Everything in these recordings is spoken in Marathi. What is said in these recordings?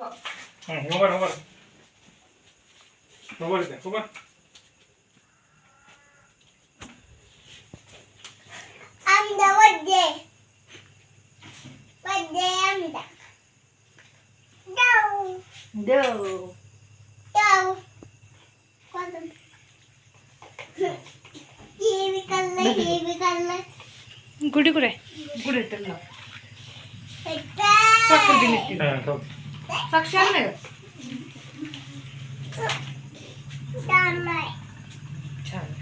हं, उभा राहा, उभा राहा. उभा राहा, उभा. आमदा वड्डे वड्डे आमदा डाऊ देव डाऊ कोणतं हे बी काढलं हे बी काढलं कुठे कुठे पुढे तर लाव. हे साखर काय? दिली ती. हं, ठेव. साक्षात नाही. छान.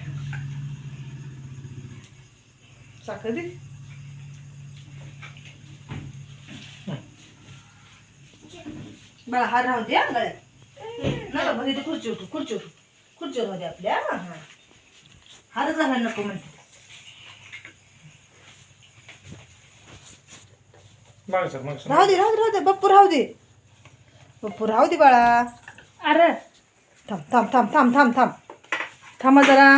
साखर बाळा हा राहू द्या गळ्यात. नका मध्ये ते खुर्ची उठू खुर्ची उठू खुर्चीवर मध्ये आपल्या हा हारच घालायला नको म्हणते. मागे सर, मागे सर. राहू दे राहू दे राहू दे. बप्पू राहू दे. बप्पू राहू दे बाळा. अरे. थांब थांब थांब थांब थांब थांब. थांबा जरा.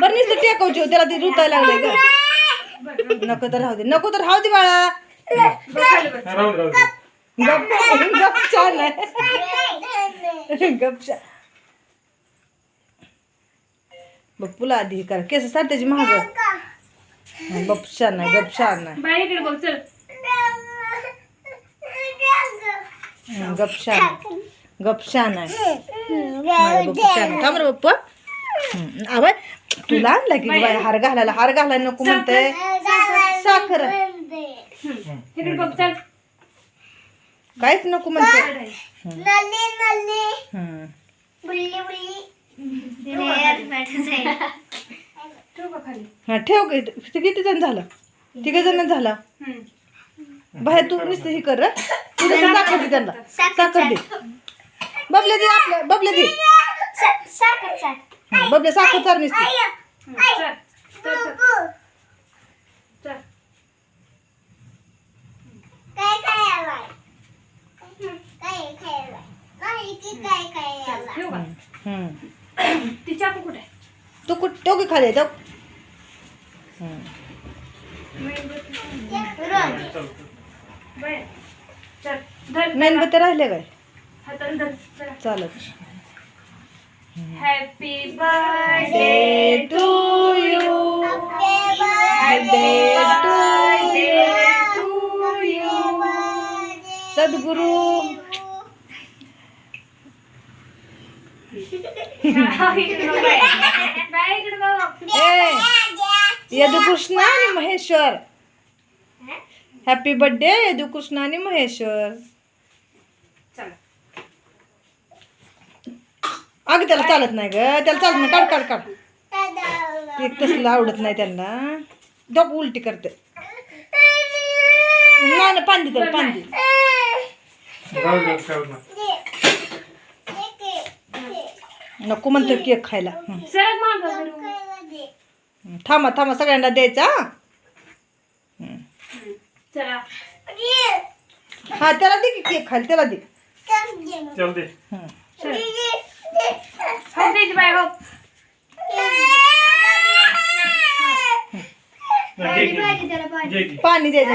बरं नुसतं टेकवची त्याला ते रुतायला लागले का नको तर राहू दे नको तर राहू दे बाळा. राहू दे, राहू दे. गप गप छान आहे गप छान बप्पूला आधी करा. केस साठ त्याची महाग बप छान आहे गप छान आहे बाई इकडे बघ चल. हं, गप छान आहे. गप छान आहे माझा बप्पू छान आहे थांब रे बप्पू हं, आवाय तुला आणला की बाय हार घालायला? हार घालायला नको म्हणते. साखर. इकडे बघ चल. काहीच नको म्हणते. नल्ली नल्ली हं. बुल्ली बुल्ली. का हा ठेव की ते किती जण झालं? तिघ जण झालं. बाहेर तू नुसतं हे कर रं. तू नुसतं साखर दे त्यांना. साखर दे. बबल्या दे आपल्या बबल्या दे. साखर साखर हं, बबल्या साखर चार नुसती. ठेव हं. ती चाकू कुठे आहे? तू कुठ तो की खाली जाऊ मेणबत्त्या राहिल्या काय? चालत. Happy birthday to you to you Sadguru. ए. यदुकृष्ण आणि महेश्वर. हॅपी बर्थडे यदुकृष्ण आणि महेश्वर. चल. अगं त्याला चालत नाही ग. त्याला चालत नाही. काढ काढ काढ. ते तसलं आवडत नाही त्यांना. डोक उलटी करते. नाही ना पाणी दे त्याला पाणी दे. राहू दे, राहू दे. नको म्हणतो केक खायला. थांबा थांबा सगळ्यांना द्यायचा हं. चला. त्याला दे की केक खायला त्याला दे. चल. पाणी. द्यायचं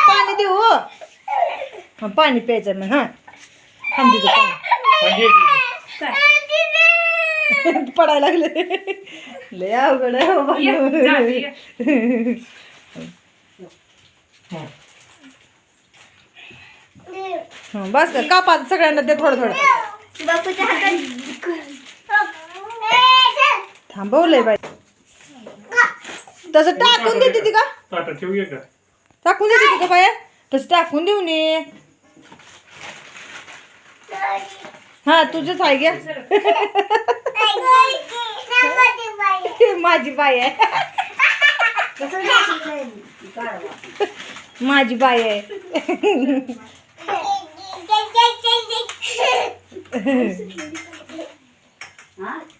पाणी. देऊ हं, पाणी प्यायचं मग हा. पाणी हं, घे की. चल. पडायला लागले. लय अवघड. हं. हं, बस कापा सगळ्यांना दे थोडं थोडं. थांबवलंय बाई. तसं टाकून देते ती ये का? टाकून देते ती का बाया? तसं टाकून देऊ नये हा तुझंच आहे घ्या माझी बाई आहे. माझी बाई आहे.